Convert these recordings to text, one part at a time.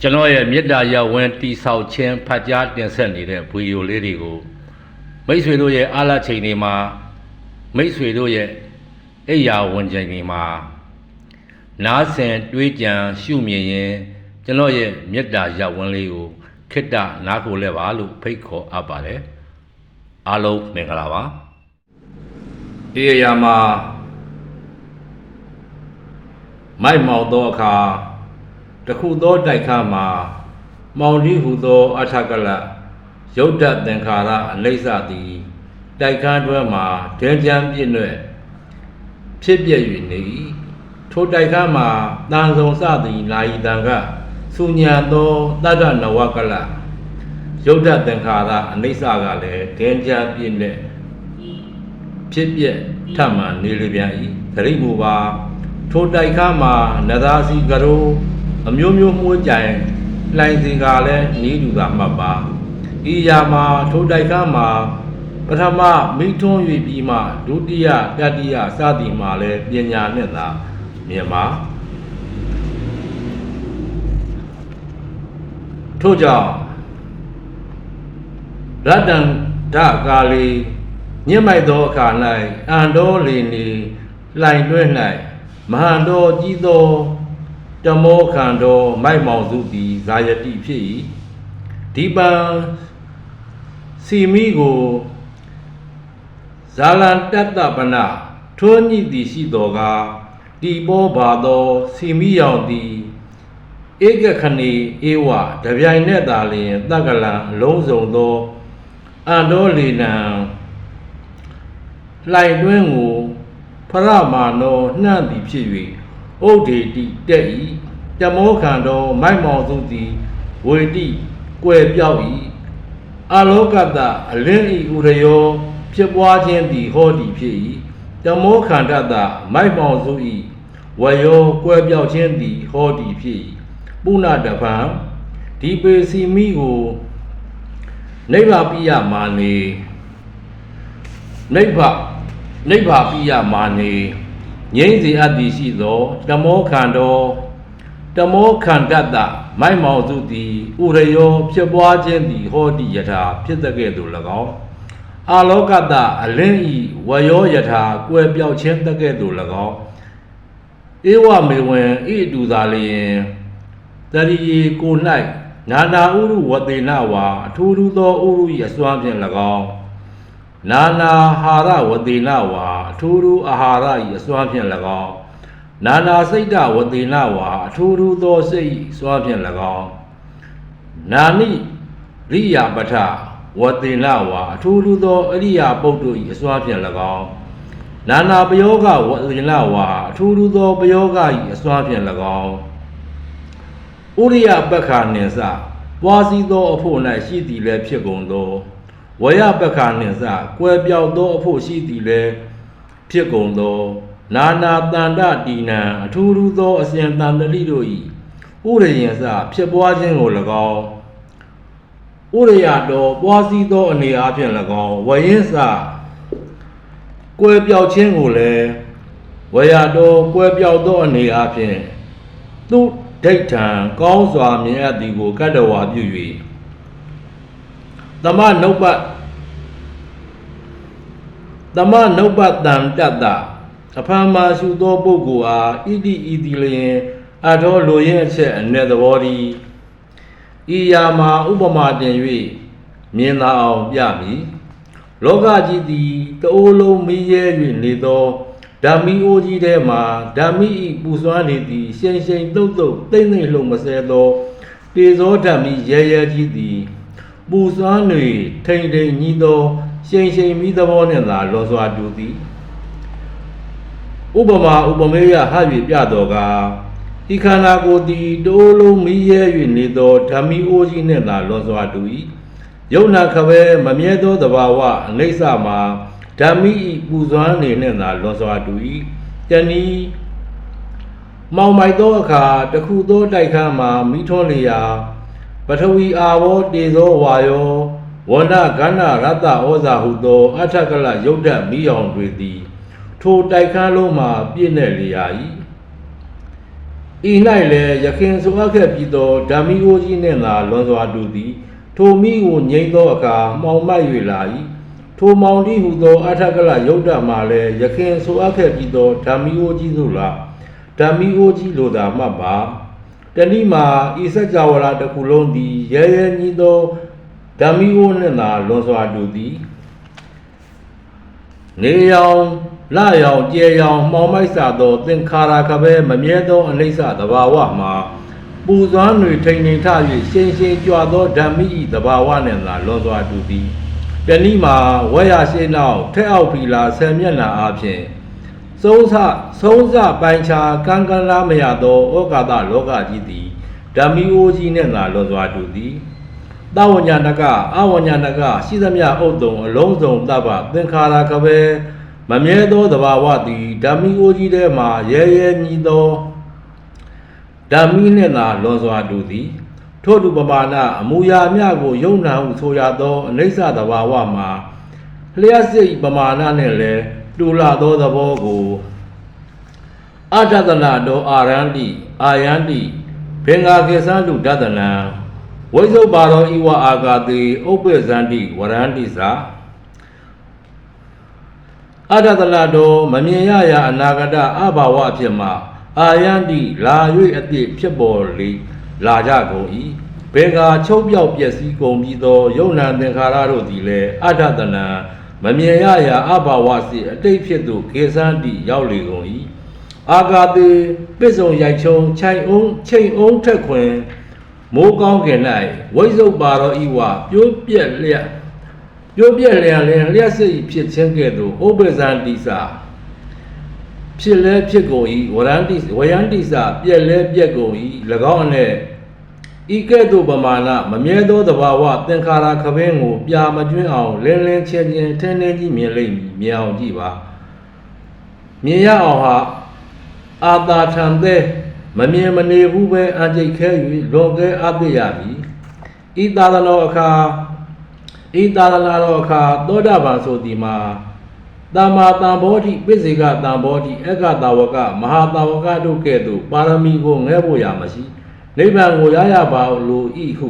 ကျွန်တော်ရဲ့မေတ္တာရပ်ဝင်တိဆောက်ခြင်းဖတ်ကြားတင်ဆက်နေတဲ့ဗီဒီယိုလေးတွေကိုမိတ်ဆွေတို့ရဲ့အားလာချိန်တွေမှာမိတ်ဆွေတို့ရဲ့အိယာဝင်ချိန်တွေမှာနားဆင်တွေးကြံရှုမြင်ရင်ကျွန်တော်ရဲ့မေတ္တာရပ်ဝင်လေးကိုခိတ္တနားကိုလဲပါလို့ဖိတ်ခေါ်အပ်ပါတယ်အားလုံးမင်္ဂလာပါဒီအရာမှာမိုက်မောက်သောအခါ တခုသောတိုက်ခါမှာမောင်ဒီဟုသောအထကလရုတ်တသင်္ခါရအလိစ္ဆသည်တိုက်ခန်းတွဲမှာဒဲကြမ်းပြည့်နှဲ့ဖြစ်ပြည့်၍နေ၏ထိုတိုက်ခန်းမှာတန်ဆုံစသည်လာဤတန်ကစုညာသောတတ္တနဝကလရုတ်တသင်္ခါရအနိစ္စကလည်းဒဲကြမ်းပြည့်နှဲ့ဖြစ်ပြည့်ထမှန်နေလေပြန်၏သတိမူပါထိုတိုက်ခါမှာနသာစီကရိုး အမျိုးမျိုးမှုကြိုင်လှိုင်စီကလည်းနီးတူတာမှတ်ပါဤရာမှာထိုတိုက်ခန်းမှာပထမမိထွန်း၍ပြီးမှဒုတိယတတိယစသည်မှာလည်းပညာနဲ့သာမြင်ပါထို့ကြောင့်ရတ္တန်ဓကာလီညစ်မိုက်သောအခါ၌အန္တောလီနီလှိုင်တွဲ၌မဟန်တော်ကြီးသော တမောခန္တောမိုက်မောင်စုသည်ဇာယတိဖြစ်၏ဒီပံစီမိကိုဇာလံတတ္တပနထွန်းညိသည်ရှိတော်ကဒီဘောဘာသောစီမိယောင်သည်ဧကခဏီဧဝတပြိုင်နက်သာလျင်တက္ကလံအလုံးစုံသောအန္တောလီနံလှိုင်တွင်းကိုဖရမာနောနှံ့သည်ဖြစ်၍ ဥဒေတိတက်၏တမောခန္တောမိုက်မောင်စုသည်ဝေတိကွယ်ပြောက်၏အလောကတအလင်းဤဥရယောဖြစ်ပွားခြင်းသည်ဟောသည်ဖြစ်၏တမောခန္တတမိုက်မောင်စု၏ဝယောကွယ်ပြောက်ခြင်းသည်ဟောသည်ဖြစ်၏ပုဏ္ဏတပံဒီပေစီမိကိုနိဗ္ဗာပိယမာနေနိဗ္ဗာနိဗ္ဗာပိယမာနေ ငြိမ့်စေအပ်သည်ရှိသောတမောခန္တောတမောခန္တတမိုက်မောင်စုသည်ဥရယောဖြစ်ပွားခြင်းသည်ဟောတိယထာဖြစ်တဲ့ကဲ့သို့၎င်းအာလောကတအလင်းဤဝယောယထာကွယ်ပြောက်ခြင်းတကဲ့သို့၎င်းဧဝမေဝံဤတူသာလျင်တရိယေကို၌နာနာဥရုဝတေနဝါအထူးထူးသောဥရု၏အစွမ်းဖြင့်၎င်း နာနာဟာရဝတိနဝါအထူးထူးအာဟာရဤအစွမ်းဖြင့်၎င်းနာနာစိတ်တဝတိနဝါအထူးထူးသောစိတ်ဤစွမ်းဖြင့်၎င်းနာနိရိယာပထဝတိနဝါအထူးထူးသောအရိယာပုဒ်တို့ဤအစွမ်းဖြင့်၎င်းနာနာပယောဂဝတိနဝါအထူးထူးသောပယောဂဤအစွမ်းဖြင့်၎င်းဥရိယပက္ခနှင့်စပွားစည်းသောအဖို့၌ရှိသည်လည်းဖြစ်ကုန်သော ဝရပက္ခနှင့်စကွယ်ပြောက်သောအဖို့ရှိသည်လည်းဖြစ်ကုန်သောနာနာတန္တတီနံအထူးထူးသောအစဉ်တန်တလိတို့၏ဥရယင်စဖြစ်ပွားခြင်းကို၎င်းဥရယတော်ပွားစည်းသောအနေအားဖြင့်၎င်းဝယင်စကွယ်ပြောက်ခြင်းကိုလည်းဝရတော်ကွယ်ပြောက်သောအနေအားဖြင့်သူဒိဋ္ဌံကောင်းစွာမြင်အပ်သည်ကိုကတ္တဝါပြု၍ သမနုပ္ပသမနုပ္ပတံတတ္တအဖမ်းမာရှုသောပုဂ္ဂိုလ်အားဣတိဣတိလျင်အထောလိုရဲ့အချက်အ내သဘောဒီဤယာမှာဥပမာတင်၍မြင်သာအောင်ပြမည်လောကကြီးသည်တအိုးလုံးမီးရဲ၍နေသောဓမ္မီအိုးကြီးထဲမှာဓမ္မိဤပူစွမ်းနေသည်ရှိန်ရှိန်တုတ်တုတ်တိမ့်တိမ့်လှုံမဆဲသောတေဇောဓမ္မိရဲရဲကြီးသည် ပူစွမ်းတွေထိန်ထိန်ညီသောရှိန်ရှိန်မိသဘောနှင့်သာလွန်စွာတူသည်ဥပမာဥပမေယဟ၍ပြတော်ကဤခန္ဓာကိုယ်သည်တိုးလုံးမီးရဲ၍နေသောဓမ္မီအိုးကြီးနှင့်သာလွန်စွာတူ၏ယုံနာခပဲမမြဲသောသဘာဝအနိစ္စမှာဓမ္မိဤပူစွမ်းနေနှင့်သာလွန်စွာတူ၏တဏီမောင်မိုက်သောအခါတခုသောတိုက်ခန်းမှာမိထွန်းလျာ ပထဝီအာဘောတေဇောဝါယောဝန္ဒကန္နရတ္တဩဇာဟုသောအထက်ကလယုတ်တမိအောင်တွေသည်ထိုတိုက်ခန်းလုံးမှာပြည့်နေလျာ၏ဤ၌လည်းယခင်ဆိုအပ်ခဲ့ပြီးသောဓမ္မီအိုးကြီးနှင့်သာလွန်စွာတူသည်ထိုမိကိုငြိမ့်သောအခါမှောင်မိုက်၍လာ၏ထိုမောင်တိဟုသောအထက်ကလယုတ်တမှလည်းယခင်ဆိုအပ်ခဲ့ပြီးသောဓမ္မီအိုးကြီးသို့လားဓမ္မီအိုးကြီးလိုသာမှတ်ပါ တနည်းမှာဤစัจ java လာတစ်ခုလုံးသည်ရဲရဲညီသောဓမ္မီအိုးနှင့်သာလွန်စွာတူသည်နေရောင်လရောင်ကြဲရောင်မှောင်မိုက်စာသော သင်္ခါရကပဲမမြဲသောအနိစ္စသဘာဝမှာပူဇွမ်းတွေထိန်ထိန်ထ၍ရှင်းရှင်းကြွသောဓမ္မိဤသဘာဝနှင့်သာလွန်စွာတူသည်တနည်းမှာဝဲရရှိနောက်ထက်အောက်ဖီလာဆယ်မျက်နှာအားဖြင့်သုံး ဆသုံးဆပိုင်းခြားကံကံလားမရသောဩကာသလောကကြီးသည်ဓမ္မိအိုးကြီးနှင့်သာလွန်စွာတူသည်တဝညာနကအဝညာနကရှိသမျှဥဒ္ဒုံအလုံးစုံတပ္ပသင်္ခါရကပဲမမြဲသောသဘာဝသည်ဓမ္မိအိုကြီးထဲမှရဲရဲညီသောဓမ္မိနှင့်သာလွန်စွာတူသည်ထို့သူပမာဏအမူအရာအမြကိုယုံနာဟုဆိုရသောအနိစ္စသဘာဝမှာလျှက်စိတ်ပမာဏနှင့်လည်း တူလာသောသဘောကိုအတ္တတနာတောအာရန္တိအာယန္တိဘင်္ဂါကေသလူဒတနံဝိဇုပါရောဤဝအာဂတိဥပ္ပဇန္တိဝရန္တိသာအတ္တတလတောမမြင်ရရာအနာဂတအဘာဝအဖြစ်မှအာယန္တိလာ၍အတိဖြစ်ပေါ်လေလာကြကုန်၏ဘေကာချုပ်ပြောက်ပျက်စီးကုန်ပြီးသောယုံနာသင်္ခါရတို့သည်လည်းအတ္တတလံ မမြင်ရရာအဘာဝစီအတိတ်ဖြစ်သို့ကေသန္တိရောက်လေကုန်၏အာဂတိပစ္စုံရိုက်ချုံခြိုင်အောင်ချိန်အောင်ထက်ခွင်မိုးကောင်းကင်၌ဝိဇုတ်ပါတော်ဤဝပြိုးပြက်လျက်ပြိုးပြက်လျက်လျက်လျက်စိတ်ဖြစ်ခြင်းကဲ့သို့ဥပ္ပဇံတိစာဖြစ်လဲဖြစ်ကုန်၏ဝရန္တိဝယန္တိစာပြက်လဲပြက်ကုန်၏၎င်းအနဲ့ ဤကဲ့သို့ပမာဏမမြဲသောသဘာဝသင်္ခါရခပင်းကို ပြာမကျွင်းအောင်လင်းလင်းချင်းချင်းထင်းထင်းကြီးမြင်လိမ့်မည်မြင်အောင်ကြည့်ပါမြင်ရအောင်ဟာအာတာထံတဲ့မမြင်မနေဘူးပဲအကြိတ်ခဲ၍လွန်ကဲအပ်ပြရပြီဤသာသနာအခါဤသာသနာတော်အခါသောတာပန်ဆိုဒီမှာတမ္မာတံဘောဓိပိစေကတံဘောဓိအက္ခတာဝကမဟာတာဝကတို့ကဲ့သို့ပါရမီကိုငဲဖို့ရမရှိ နိဗ္ဗာန်ကိုရရပါလိုဤဟု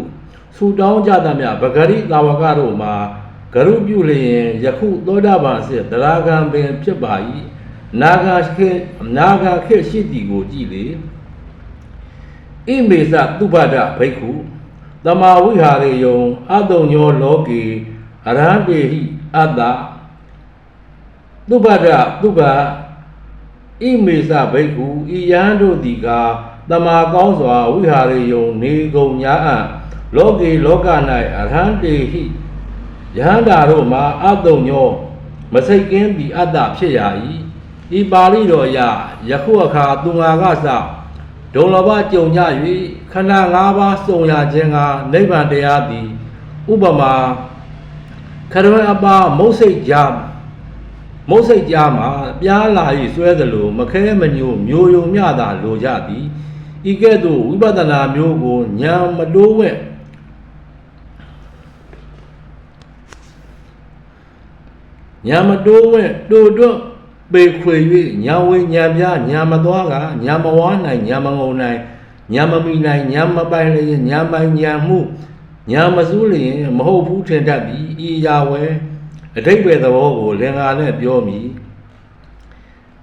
ဆူတောင်းကြသမျှဗဂရိတာဝကတို့မှာဂရုပြုလျင်ယခုသောတာပန်စစ်တရာဂံပင်ဖြစ်ပါ၏နာဂခေနာဂခေရှိတီကိုကြည်လေဣမေသသုဘဒဘိက္ခုတမာဝိဟာရေယုံအတုံညောလောကေအရဟံတေဟိအတ္တသုဘဒသုဘဣမေသဘိက္ခုဤယဟန်တို့သည်ကာ တမာကောင်းစွာဝိဟာရေယုံနေကုန်ညာအံ့လောကေလောက၌အရဟံတေဟိယဟန္တာတို့မှာအတုံညောမစိတ်ကင်းသည်အတ္တဖြစ်ရ၏ဤပါဠိတော်အရယခုအခါသူငါကစဒုံလဘကြုံကြ၍ခန္ဓာ၅ပါးစုံရခြင်းကနိဗ္ဗာန်တရားသည်ဥပမာခရဝအပါမုတ်စိတ်ကြမုတ်စိတ်ကြမှာပြားလာ၍ဆွဲသလိုမခဲမညိုမျိုးယုံမြတာလိုကြသည် ဤကဲ့သို့ဝိပဿနာမျိုးကိုညာမတိုးဝဲ့ညာမတိုးဝဲ့တိုးတွတ်ပေခွေ၍ညာဝေညာပြညာမသွားကညာမဝါနိုင်ညာမငုံနိုင်ညာမမိနိုင်ညာမပိုင်လျင်ညာပိုင်ညာမှုညာမစူးလျင်မဟုတ်ဘူးထင်တတ်သည်ဤရာဝဲအတိတ်ပဲသဘောကိုလင်္ကာနဲ့ပြောမိ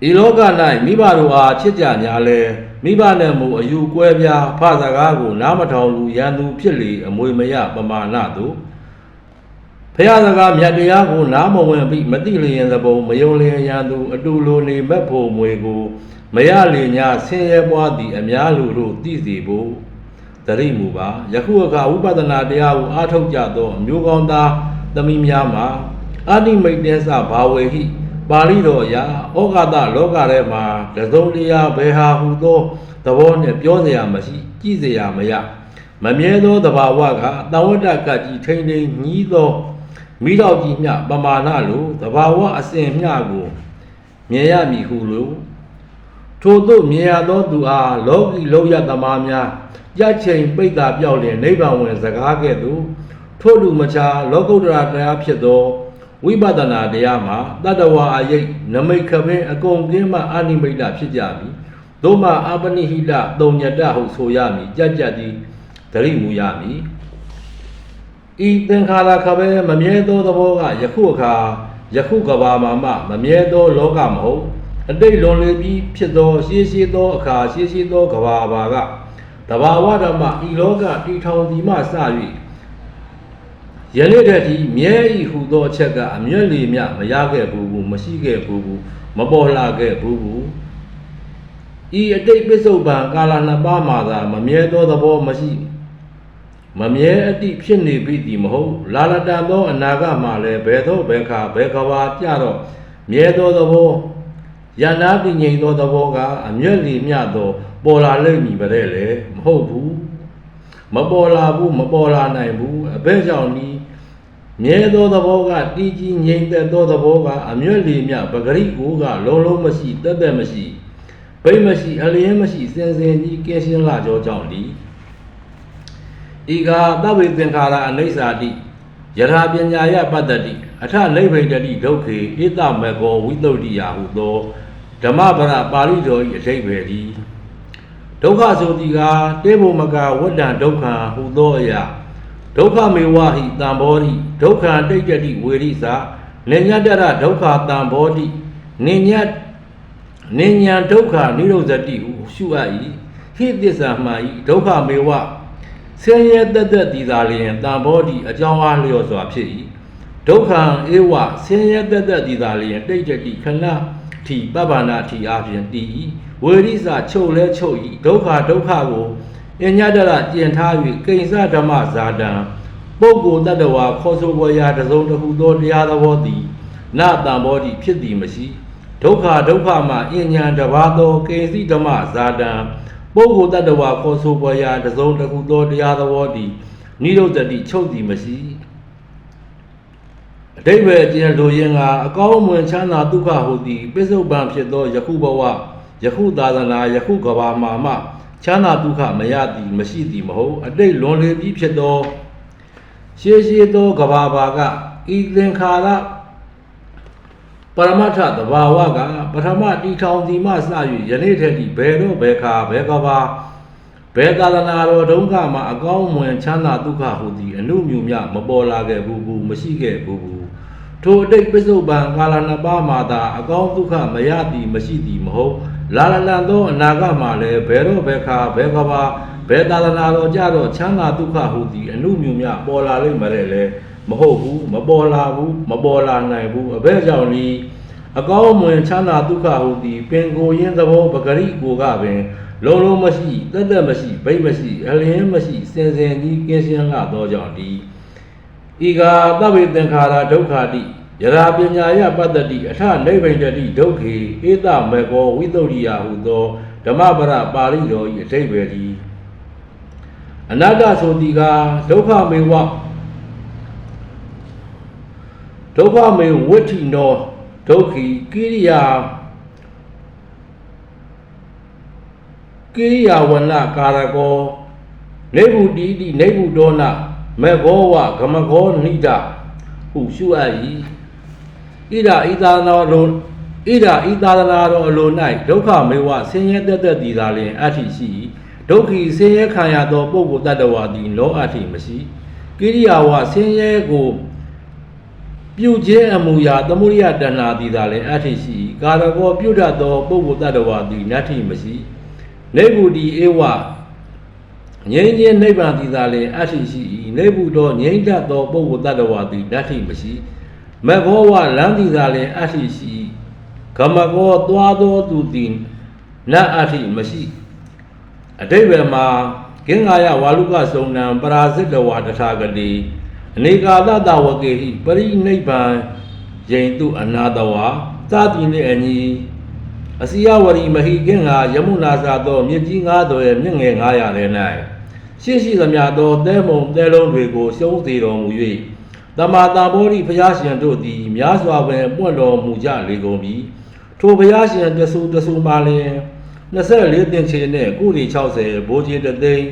ဤလောက၌မိဘတို့အားချစ်ကြညာလဲမိဘနဲ့မူအယူကွဲပြားဖစကားကိုနားမထောင်လူရန်သူဖြစ်လေအမွေမရပမာဏသို့ဖះစကားမြတ်တရားကိုနားမဝင်ပြီးမသိလျင်သဘုံမယုံလျင်ရန်သူအတူလိုနေမက်ဖို့မွေကို မရလျင်ညာဆင်းရဲပွားသည့်အများလူတို့သိစေဖို့တရိမူပါယခုအခါဝိပဿနာတရားကိုအားထုတ်ကြသောအမျိုးကောင်းသားသမီးများမှာအာနိမိတ်တေသဘာဝေဟိ ပါဠိတော်အရာဩဃတလောကထဲမှာတစုံတရာဘယ်ဟာဟုသောသဘောနှင့်ပြောเสียမရှိကြည့်เสียမရမမြဲသောတဘာဝကတဝတ္တကကြီးထိန်ထိန်ညီးသော မိတော့ကြီးမျှပမာဏလိုသဘာဝအစဉ်မျှကိုမြင်ရမည်ဟုလိုထို့သို့မြင်ရသောသူအားလောကီလောရသမားများကြချိန်ပိတ်တာပြောက်လျင်နိဗ္ဗာန်ဝင်စကားကဲ့သို့ထို့လူမချာလောကုတ္တရာတရားဖြစ်သော ဝိပဿနာတရားမှာတတ္တဝါအယိတ်နမိတ်ခပင်အကုန်ကင်းမှအာနိမိတ်တာဖြစ်ကြပြီဒုမအပနိဟိတတုံညတဟုဆိုရမည်ကြက်ကြက်သည်သတိမူရမည်ဤသင်္ခါရခပဲမမြဲသောသဘောကယခုအခါယခုကဘာမှာမှမမြဲသောလောကမဟုတ်အတိတ်လွန်လေပြီးဖြစ်သောရှေးရှေးသောအခါရှေးရှေးသောကဘာဘာကတဘာဝဓမ္မဤလောကတည်ထောင်ဒီမှစ၍ ယနေ့တည်းဒီမြဲဤဟုသောအချက်ကအမျက်လီမြမရခဲ့ဘူးဘူးမရှိခဲ့ဘူးဘူးမပေါ်လာခဲ့ဘူးဘူးဤအတိတ်ပစ္စုပန်ကာလနှစ်ပါးမှာသာမမြဲသောသဘောမရှိမမြဲအတိဖြစ်နေပြီသည်မဟုတ်လာလတန်သောအနာဂတ်မှာလည်းဘယ်သောဘယ်ခါဘယ်ကဘာကြတော့မြဲသောသဘောယန္နာတည်ငြိမ်သောသဘောကအမျက်လီမြသောပေါ်လာလိမ့်မည်ပဲလေမဟုတ်ဘူး မပေါ်လာဘူးမပေါ်လာနိုင်ဘူးအဘဲကြောင့်ဤမြဲသောသဘောကတည်ကြည်ငြိမ်သက်သောသဘောကအမျက်လီမြပဂရိကိုကလုံးလုံးမရှိတက်တက်မရှိဘိတ်မရှိအလျင်းမရှိစင်စင်ကြီးကဲရှင်းလာကြောကြောင့်ဒီဤကသဗ္ဗေသင်္ခါရအနိစ္စတိယထာပညာယပတ္တတိအထနိဗ္ဗိတတိဒုက္ခေဧတမေကောဝိသုဒ္ဓိယဟုသောဓမ္မပရပါဠိတော်၏အထိပ္ပယ်သည် ဒုက္ခဆိုသည်ကတေဘုမကဝတ္တံဒုက္ခဟုသောအရာဒုက္ခမေဝဟိတံဘောတိဒုက္ခတိတ်တတိဝေရိသနေညတရဒုက္ခတံဘောတိနေညနိညာဒုက္ခនិရောဓတိဟုရှုအပ်၏ဟိသစ္စာမှဤဒုက္ခမေဝဆင်းရဲတသက်တည်သာလျင်တံဘောဓိအကြောင်းအားလျော်စွာဖြစ်၏ဒုက္ခဧဝဆင်းရဲတသက်တည်သာလျင်တိတ်တတိခဏထီပပ္ပနာထီအားဖြင့်တည်၏ ဝေရိစချုပ်လဲချုပ်၏ဒုက္ခဒုက္ခကိုအညတရကျင်ထား၍ကိဉ္စဓမ္မဇာတံပုဂ္ဂိုလ်တ attva ခေါ်ဆိုဝရာတစုံတစ်ခုသောတရားသဘောသည်နတံဘောဓိဖြစ်သည်မရှိဒုက္ခဒုက္ခမှာအဉ္ညာတဘာသောကေစီဓမ္မဇာတံပုဂ္ဂိုလ်တ attva ခေါ်ဆိုပေါ်ရာတစုံတစ်ခုသောတရားသဘောသည်နိရောဓတိချုပ်သည်မရှိအတိဘယ်အကျဉ်လိုရင်ကအကောင်းမွန်ချမ်းသာဒုက္ခဟုသည်ပစ္စုပန်ဖြစ်သောယခုဘဝ ယခုသာသနာယခုကဘာမှာမှချမ်းသာဒုက္ခမရသည်မရှိသည်မဟုတ်အတိတ်လွန်လေပြီးဖြစ်သောရှေးရှေးသောကဘာဘာကဤသင်္ခါရပရမတ္ထသဘာဝကပထမတီထောင်စီမှစ၍ယနေ့ထက်ထိဘယ်တော့ဘယ်ခါဘယ်ကဘာဘယ်သာသနာတော်ဒုက္ခမှာအကောင်းမွန်ချမ်းသာဒုက္ခဟုသည်အနုမြူမြမပေါ်လာခဲ့ဘူးဘူးမရှိခဲ့ဘူးဘူး ထိုအတိတ်ပစ္စုပန်ကာလနှစ်ပါးမှာသာအကောင်းဒုက္ခမရသည်မရှိသည်မဟုတ်လာလလန်သောအနာဂတ်မှာလည်းဘယ်တော့ဘယ်ခါဘယ်ကဘာဘယ်သာသနာတော်ကြတော့ချမ်းသာဒုက္ခဟုသည်အနုမြူမြပေါ်လာလိမ့်မယ်လေမဟုတ်ဘူးမပေါ်လာဘူးမပေါ်လာနိုင်ဘူးအဘဲကြောင့်ဒီအကောင်းမွန်ချမ်းသာဒုက္ခဟုသည်ပင်ကိုယ်ရင်းသဘောပဂရိကိုကပင်လုံးလုံးမရှိတက်တက်မရှိဗိတ်မရှိအလင်းမရှိစင်စင်ကြီးကင်းရှင်းလာသောကြောင့်ဒီဤကသဗ္ဗေသင်္ခါရဒုက္ခတိ ယရာပညာယပတ္တတိအထနိဗ္ဗိတတိဒုက္ခေဧတမေကောဝိသုဒ္ဓိယဟုသောဓမ္မပရပါဠိတော်၏အထိပ္ပယ်သည်အနတ္တဆိုသည်ကဒုက္ခမေဝဒုက္ခမေဝဋ္ဌိနောဒုက္ခိကိရိယာကိရိယာဝနကာရကောနေဗုတိတိနေဗုဒောနမေဘောဝဂမကောနိဒဟုရှုအပ်၏ ဣဒာဤသာနာတော်ဣဒာဤသာနာတော်အလို၌ဒုက္ခမေဝဆင်းရဲတက်တက်သည်သာလျှင်အဋ္ဌိရှိ၏ဒုက္ခိဆင်းရဲခံရသောပုဂ္ဂိုလ်တ attva သည်လောအဋ္ဌိမရှိကိရိယာဝဆင်းရဲကိုပြုခြင်းအမူအရာသမုဒိယတဏှာသည်သာလည်းအဋ္ဌိရှိ၏ကာရကောပြုတတ်သောပုဂ္ဂိုလ်တ attva သည်နတ္ထိမရှိနေဗုတိဧဝငြိမ်းခြင်းနိဗ္ဗာန်သည်သာလည်းအဋ္ဌိရှိ၏နေဗုသောငြိမ်းတတ်သောပုဂ္ဂိုလ်တ attva သည်နတ္ထိမရှိ မဘောဝလမ်းသည်သာလည်းအဋ္ဌိရှိ၏ကမကောသွားသောသူသည်နတ်အဋ္ဌိမရှိအတိဘယ်မှာကင်္ဂါယဝါလုကစုံနံပရာဇိတဝါတထာဂတိအနေကာလတဝကေဟိပရိနိဗ္ဗာန်ယိန်တုအနာတဝါသတိနှင့်အညီအစီယဝရီမဟိကင်္ဂါယမုနာစာသောမြစ်ကြီးငါးတော်ရဲ့မြင့်ငယ်900ထဲ၌ရှင်းရှိသမျှသောတဲမုံတဲလုံးတွေကိုရှုံးစေတော်မူ၍ တမာတာဘောဓိဘုရားရှင်တို့သည်များစွာပင်ပွင့်တော်မူကြလေကုန်ပြီထိုဘုရားရှင်တဆူတဆူမှလျင်24တင်ချေနှင့်ကုရီ60ဘိုးကြီးတသိန်း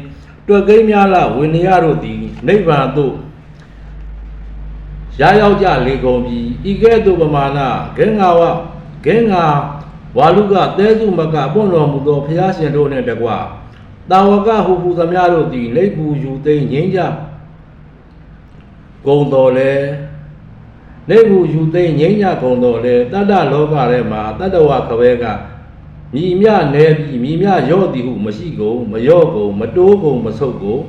တွက်ကိန်းများလဝိနည်းတို့သည်နိဗ္ဗာန်သို့ရရောက်ကြလေကုန်ပြီဤကဲ့သို့ပမာဏဂင်္ဂါဝဂင်္ဂါဝါလူကသဲစုမကပွင့်တော်မူသောဖျားရှင်တို့နှင့်တကွတာဝကဟုဟူသမျှတို့သည်လိပ်ပူယူသိမ်းငိမ့်ကြ ဂုံတော်လဲလိပ်ပူယူသိမ်းငိမ့်ကြဂုံတော်လဲတတ္တလောကထဲမှာတတ္တဝခဘဲကမိမြနဲပြီးမိမြရော့သည်ဟုမရှိကုန်မရော့ကုန်မတိုးကုန်မဆုတ်ကုန်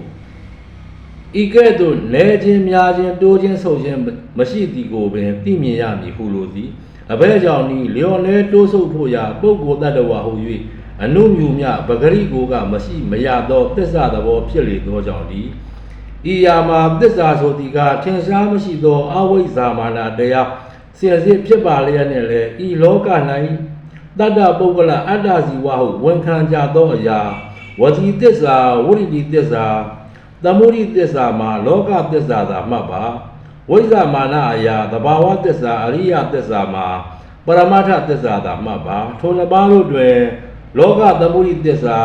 ဤကဲ့သို့လဲခြင်းများခြင်းတိုးခြင်းဆုပ်ခြင်းမရှိသည်ကိုပင်သိမြင်ရမည်ဟုလိုသည်အဘဲကြောင့်ဤလျော်လဲတိုးဆုပ်ဖို့ရာပုဂ္ဂိုလ်တ attva ဟု၍အနုမြူမြပဂရိကိုကမရှိမရသောသစ္စာသဘောဖြစ်လေသောကြောင့်ဒီ ဤယာမှာသစ္စာဆိုသည်ကထင်ရှားမရှိသောအဝိဇ္ဇာမာနတရားဆင်စစ်ဖြစ်ပါလျက်နှင့်လည်းဤလောက၌တတ္တပုဂ္ဂလအတ္တဇီဝဟုဝန်ခံကြသောအရာဝတိသစ္စာဝိရိတိသစ္စာသမုဒိသစ္စာမှာလောကသစ္စာသာမှတ်ပါဝိဇ္ဇာမာနအရာသဘာဝသစ္စာအရိယသစ္စာမှာပရမတ္ထသစ္စာသာမှတ်ပါထိုနှစ်ပါးတို့တွင်လောကသမုဒိသစ္စာ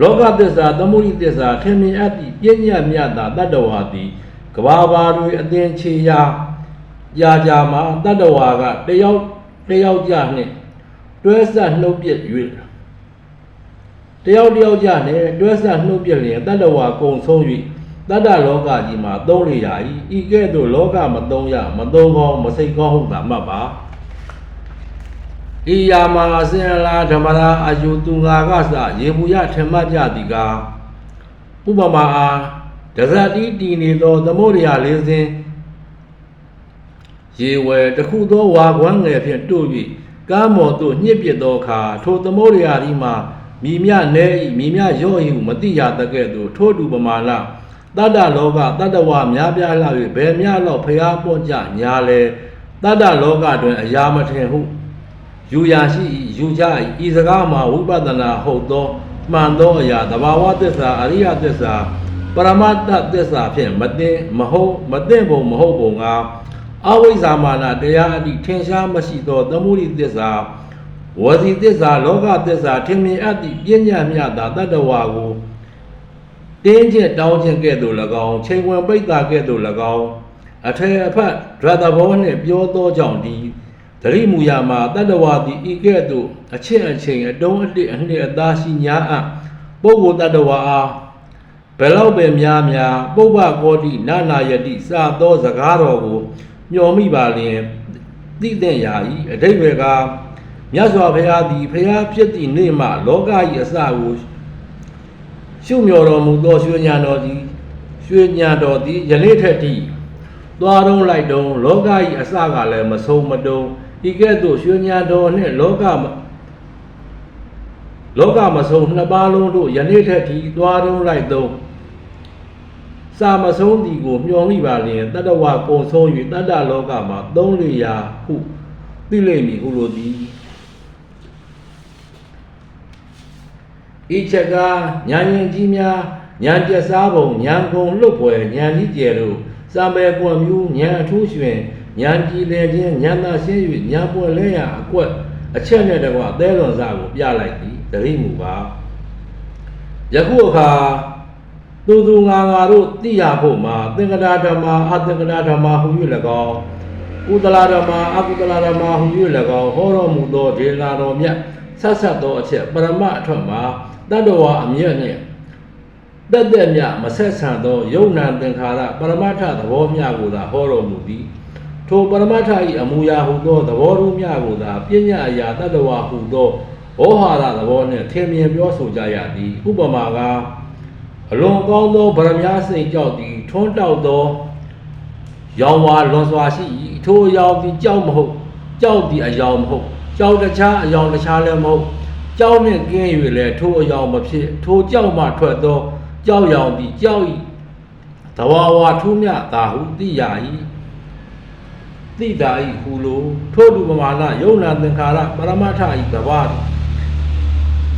လောကသစ္စာသမုဒိသစ္စာထင်မြင်အပ်သည့်ပညာမြတ်သာတတ္တဝါသည်ကဘာဘာတွေအသင်ချေရာရာကြမှာတတ္တဝါကတယောက်တယောက်ကြနှင့်တွဲဆက်နှုတ်ပြည့်၍တယောက်တယောက်ကြနှင့်တွဲဆက်နှုတ်ပြည့်လျင်တတ္တဝါကုံဆုံး၍တတ္တလောကကြီးမှာသုံးလေရာ၏ဤကဲ့သို့လောကမသုံးရမသုံးကောင်းမစိတ်ကောင်းဟုသာမှတ်ပါ ဤယာမှာအစဉ်အလာဓမ္မရာအယုသူငါကစရေဘူးရထင်မှတ်ကြသည်ကားဥပမာအားဒဇတိတည်နေသောသမုဒ္ဒရာလေးစဉ်ရေဝယ်တစ်ခုသောဝါကွမ်းငယ်ဖြင့်တို့၍ကားမော်သို့ညှစ်ပစ်သောအခါထိုသမုဒ္ဒရာဒီမှာမိမြနဲဤမိမြရော့ဤဟုမတိရတကဲ့သို့ထို့တူပမာဏတတ္တလောကတတ္တဝများပြားလာ၍ဘယ်မြလောက်ဖျားပွန်ကြညာလဲတတ္တလောကတွင်အရာမထင်ဟု ယူရာရှိ၏ယူကြ၏ဤစကားမှာဝိပဿနာဟုတ်သောမှန်သောအရာတဘာဝသစ္စာအရိယသစ္စာပရမတ္တသစ္စာဖြင့်မသိမဟုတ်မသိဘုံမဟုတ်ဘုံကအဝိဇ္ဇာမာနတရားအတိထင်ရှားမရှိသောသမုဒိသစ္စာဝစီသစ္စာလောကသစ္စာထင်မြင်အပ်သည့်ပညာမြတ်သာတတ္တဝါကိုတင်းကျပ်တောင်းခြင်းကဲ့သို့၎င်းချိန်ဝင်ပိတ်တာကဲ့သို့၎င်းအထေအဖတ်ဒရတဘောနှင့်ပြောသောကြောင့်ဒီ သတိမူရာမှာတတ္တဝါသည်ဤကဲ့သို့အချက်အချိန်အတုံးအတစ်အနှစ်အသားရှိညာအပ်ပုဂ္ဂိုလ်တတ္တဝါအားဘယ်လောက်ပဲများများပုဗ္ဗကောတိနာနာယတိစသောစကားတော်ကိုမျှော်မိပါလျင်သိတဲ့ရာဤအတိတ်ပဲကမြတ်စွာဘုရားသည်ဘုရားဖြစ်သည့်နေ့မှလောက၏အစကိုရှုမြော်တော်မူသောရွှေညာတော်သည်ရွှေညာတော်သည်ယနေ့ထက်တည်းသွားတော့လိုက်တော့လောက၏အစကလည်းမဆုံးမတုံ ဤကဲ့သို့ရွှေညာတော်နှင့်လောကမလောကမဆုံးနှစ်ပါးလုံးတို့ယနေ့ထက်တည်းသွားတော့လိုက်တော့စာမဆုံးသည်ကိုမျှော်မိပါလျင်တတ္တဝကုံဆုံး၍တတ္တလောကမှာသုံးလျာဟုသိလိမ့်မည်ဟုလိုသည်ဤချက်ကညာရင်ကြီးများညာကျက်စားပုံညာကုံလွတ်ပွဲညာကြီးကျယ်တို့စာမဲကွန်မျိုးညာအထူးရွှင် ညာကြည်လည်ခြင်းညာသာရှင်း၍ညာပွက်လဲရအကွက်အချက်နဲ့တကွအသေးလွန်စားကိုပြလိုက်သည်တရိမူပါယခုအခါသူသူငါငါတို့သိရဖို့မှာသင်္ကတာဓမ္မာအသင်္ကတာဓမ္မာဟူ၍၎င်းကုသလာဓမ္မာအကုသလာဓမ္မာဟူ၍၎င်းဟောတော်မူသောဒေနာတော်မြတ်ဆက်ဆက်သောအချက်ပရမအထွတ်မှာတတ္တဝါအမြတ်နှင့်တက်တက်မြမဆက်ဆံသောယုံနာသင်္ခါရပရမတ္ထသဘောမြကိုသာဟောတော်မူသည် ထိုပရမတ္ထ၏အမူအရာဟုသောသဘောရူမြကိုသာပညာအရာတတ္တဝါဟုသောဘောဟာရသဘောနှင့်ထင်မြင်ပြောဆိုကြရသည်ဥပမာကအလွန်ကောင်းသောဗရမ ्या စိတ်ကြောက်သည်ထွန်းတောက်သောရောင်ဝါလွန်စွာရှိ၏ထိုအရောင်သည်ကြောက်မဟုတ်ကြောက်သည်အရောင်မဟုတ်ကြောက်တခြားအရောင်တခြားလည်းမဟုတ်ကြောက်နှင့်ကင်း၍လည်းထိုအရောင်မဖြစ်ထိုကြောက်မှထွက်သောကြောက်ရောင်သည်ကြောက်၏တဝါဝါထူးမြသာဟုသိရ၏ သိတာ၏ဟူလိုထို့သူပမာဏယုံနာသင်္ခါရပရမတ္ထ၏တဘာ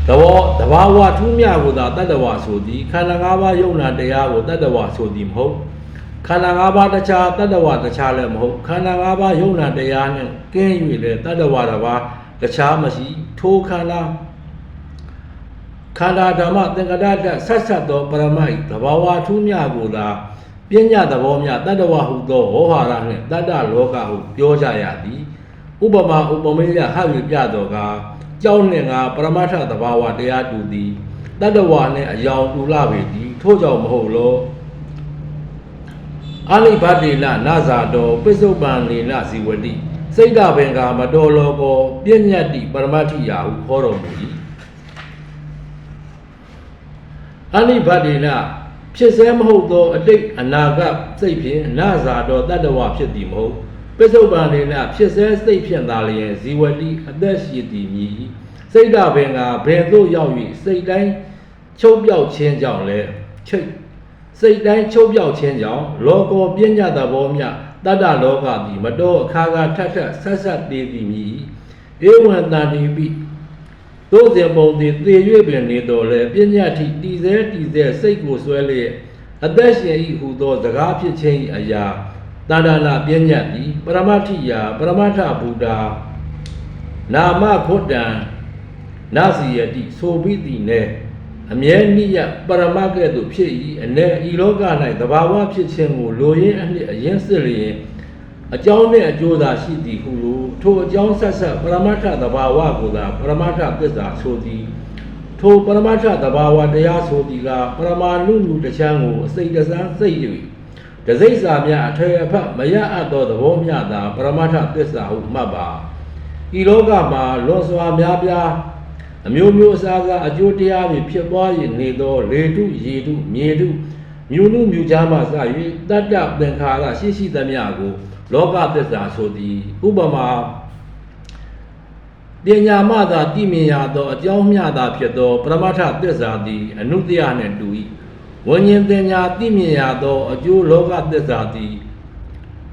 တဘောတဘာဝထူးမြကိုသာတတ္တဝါဆိုသည်ခန္ဓာ၅ပါးယုံနာတရားကိုတတ္တဝါဆိုသည်မဟုတ်ခန္ဓာ၅ပါးတခြားတတ္တဝါတခြားလည်းမဟုတ်ခန္ဓာ၅ပါးယုံနာတရားနဲ့ကင်း၍လည်းတတ္တဝါတစ်ပါးတခြားမရှိ ထိုခန္ဓာခန္ဓာဓမ္မသင်္ကတတဆက်ဆက်သောပရမိုက်သဘာဝထူးမြကိုသာ ပညာသဘောမြတတ္တဝဟုသောဟောဟာရနှင့်တတ္တလောကဟုပြောကြရသည်ဥပမာဥပမေယဟယူပြတော်ကကြောင်းနှင့်ကပရမတ္ထသဘာဝတရားတူသည်တတ္တဝါနှင့်အယောင်တူလာပေသည်ထို့ကြောင့်မဟုတ်လောအာလိဘတိလနာဇာတော်ပိစုပန်နေလဇီဝတိစိတ်ဓပင်ကမတော်လောကောပြဉ္ညတ်တိပရမတ္ထိယာဟုခေါ်တော်မူ၏အာလိဘတိလ ဖြစ်စဲမဟုတ်သောအတိတ်အနာဂတ်စိတ်ဖြင့်နာဇာတော်တတ္တဝါဖြစ်သည်မဟုတ်ပိစုပန်နေလဖြစ်စဲစိတ်ဖြင့်သာလျင်ဇီဝတိအသက်ရှိသည်မြည်စိတ်ဓပင်ကဘယ်သို့ရောက်၍စိတ်တိုင်းချုပ်ပြောက်ခြင်းကြောင့်လဲချိတ်စိတ်တိုင်းချုပ်ပြောက်ခြင်းကြောင့်လောကောပညာသဘောမြတတ္တလောကသည်မတော်အခါကထက်ထက်ဆက်ဆက်တည်သည်မြည်ဧဝံတန်တိပိ သို့စဉ်ပုံသည်သေ၍ပင်နေတော်လဲပညာတိတည်စေတည်စေစိတ်ကိုဆွဲလျက်အသက်ရှင်ဤဟူသောစကားဖြစ်ခြင်း၏အရာတဏ္ဍနာပညာတိပရမတ္ထိယာပရမတ္ထဘူတာနာမခုတ္တံနာစီယတိဆိုပြီးသည်နဲ့အမြဲနိယပရမကဲ့သို့ဖြစ်၏အ ਨੇ ဤလောက၌တဘာဝဖြစ်ခြင်းကိုလိုရင်းအနှစ်အရင်စစ်လျင် အကြောင်းနှင့်အကျိုးသာရှိသည်ဟုလိုထိုအကြောင်းဆက်ဆက်ပရမတ္ထတဘာဝကိုသာပရမတ္ထသစ္စာဆိုသည်ထိုပရမတ္ထတဘာဝတရားဆိုသည်ကပရမာနုနုတချမ်းကိုအစိတ်တစမ်းစိတ်၍တစိတ်စာများအထေအဖတ်မရအပ်သောသဘောမျှသာပရမတ္ထသစ္စာဟုမှတ်ပါဤလောကမှာလွန်စွာများပြားအမျိုးမျိုးအစားအစားအကျိုးတရားတွေဖြစ်ပွားရနေသောလေတုရေတုမြေတုမြူနုမြူကြားမှစ၍တတ္တသင်္ခါရရှိရှိသမျှကို လောကသစ္စာဆိုသည်ဥပမာပညာမှသာတိမြင်ရသောအကြောင်းမျှသာဖြစ်သောပရမတ္ထသစ္စာသည် အနုတ္တယနှင့်တူ၏ဝဉ္ဉ္တင်ညာတိမြင်ရသောအကျိုးလောကသစ္စာသည်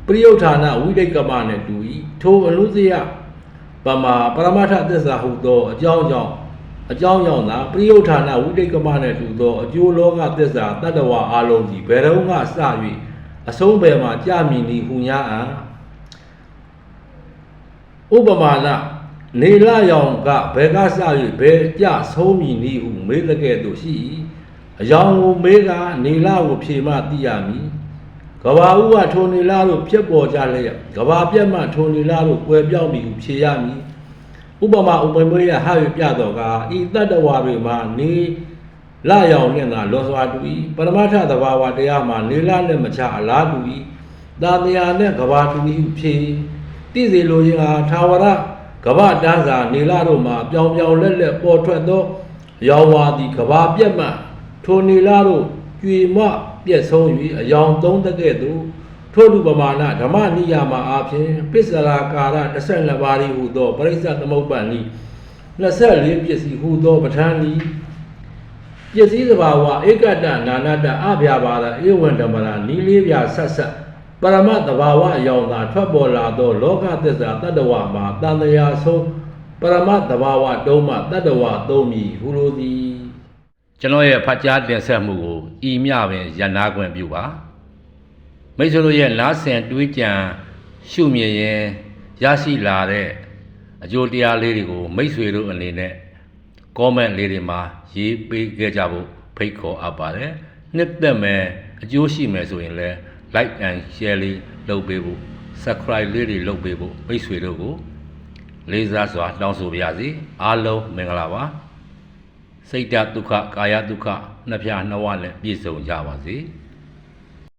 ပရိယုဌာဏဝိဒိတ်ကမနှင့်တူ၏ထိုအနုတ္တယပမာပရမတ္ထသစ္စာဟုသောအကြောင်းကြောင့်အကြောင်းကြောင့်သာပရိယုဌာဏဝိတိတ်ကမနှင့်တူသောအကျိုးလောကသစ္စာတတ္တဝါအလုံးသည်ဘယ်တော့မှစ၍ အဆုံးဘယ်မှာကြာမည်နည်းဟူညာအံဥပမာလနေလယောင်ကဘယ်ကစ၍ဘယ်ကြဆုံးမည်နည်းဟုမေးတဲ့ကဲ့သို့ရှိ၏အယောင်ကိုမေးကနေလကိုဖြေမှသိရမည်ကဘာဦးကထိုနေလားလို့ပြက်ပေါ်ကြလျက်ကဘာပြက်မှထိုနေလားလို့ကွယ်ပြောက်မိဟုဖြေရမည်ဥပမာဥပမေယဟာရပြတော်ကဤတတ္တဝါတွေမှာနေ လယောင်နဲ့သာလောစွာတူ၏ပရမတ္ထသဘာဝတရားမှာနေလနဲ့မချအလားတူ၏တာတရားနဲ့ကဘာတူ၏ဟုဖြေတိစီလိုခြင်းဟာသာဝရကဘာတန်းစာနေလတို့မှာပြောင်ပြောင်လက်လက်ပေါ်ထွက်သောရောင်ဝါသည်ကဘာပြက်မှထိုနေလတို့ကျွေမပြက်ဆုံး၍အယောင်သုံးတကဲ့သို့ထို့လူပမာဏဓမ္မနိယာမအားဖြင့်ပစ္စရာကာရ12ပါးဤဟုသောပရိစ္ဆသမုပ္ပန်ဤ24ပစ္စည်းဟုသောပဋ္ဌာန်းဤ ပစ္စည်းသဘာဝဧကတနာနတအဗျာပါဒဧဝံဓမ္မရာနီးလေးပြဆက်ဆက်ပရမတ်သဘာဝအယောင်သာထွက်ပေါ်လာသောလောကသစ္စာတတ္တဝါမှာတန်တရာဆုံးပရမတ်သဘာဝတုံးမှတတ္တဝါသုံးမည်ဟုလိုသည်ကျွန်တော်ရဲ့ဖတ်ကြားတင်ဆက်မှုကိုဤမြပင်ရန်နာခွင့်ပြုပါမိတ်ဆွေတို့ရဲ့လားဆင်တွေးကြံရှုမြင်ရင်ရရှိလာတဲ့အကျိုးတရားလေးတွေကိုမိတ်ဆွေတို့အနေနဲ့ comment လေးတွေမှာရေးပေးခဲ့ကြဖို့ဖိတ်ခေါ်အပ်ပါတယ်နှစ်သက်မယ်အကျိုးရှိမယ်ဆိုရင်လည်း like and share လေးလုပ်ပေးဖို့ subscribe လေးတွေလုပ်ပေးဖို့မိတ်ဆွေတို့ကိုလေးစားစွာတောင်းဆိုပါရစေအားလုံးမင်္ဂလာပါစိတ်ဓာတ်ဒုက္ခကာယဒုက္ခနှစ်ဖြာနှစ်ဝနဲ့ပြည့်စုံကြပါစေ။